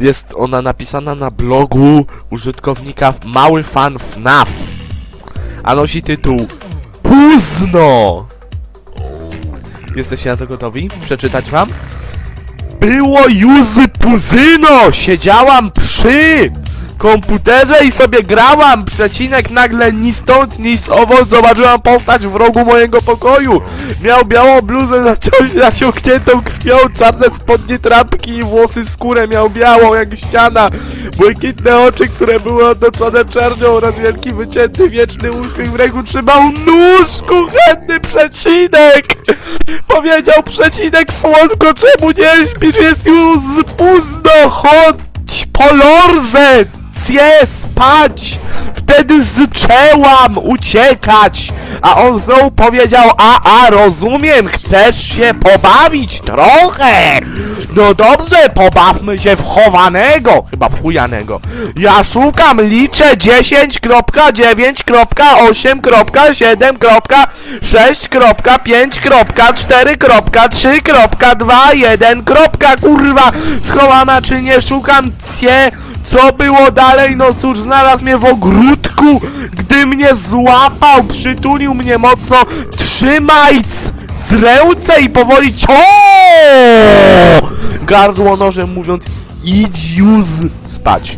Jest ona napisana na blogu użytkownika Mały Fan FNAF. A nosi tytuł Późno! Jesteście na to gotowi? Przeczytać wam? Było już puzyno! Siedziałam przy komputerze i sobie grałam! Przecinek nagle ni stąd, ni z owo zobaczyłam postać w rogu mojego pokoju! Miał białą bluzę nacią- naciągniętą krwią, czarne spodnie trampki i włosy skórę miał białą jak ściana! Błękitne oczy, które były otoczone czernią oraz wielki wycięty wieczny uśmiech w ręku trzymał nóż kuchenny przecinek! Powiedział przecinek słonko, czemu nie śpisz? Jest już późno, chodź po spać! Wtedy zaczęłam uciekać! A on znowu powiedział, a, a, rozumiem, chcesz się pobawić trochę! No dobrze, pobawmy się w chowanego, chyba w chujanego. Ja szukam, liczę 10.9.7.6.5.4.3.2.1. Kurwa, schowana czy nie szukam cię? Co było dalej? No cóż, znalazł mnie w ogródku, gdy mnie złapał, przytulił mnie mocno. Trzymaj z ręce i powoli cio! Gardło nożem mówiąc, idź już spać.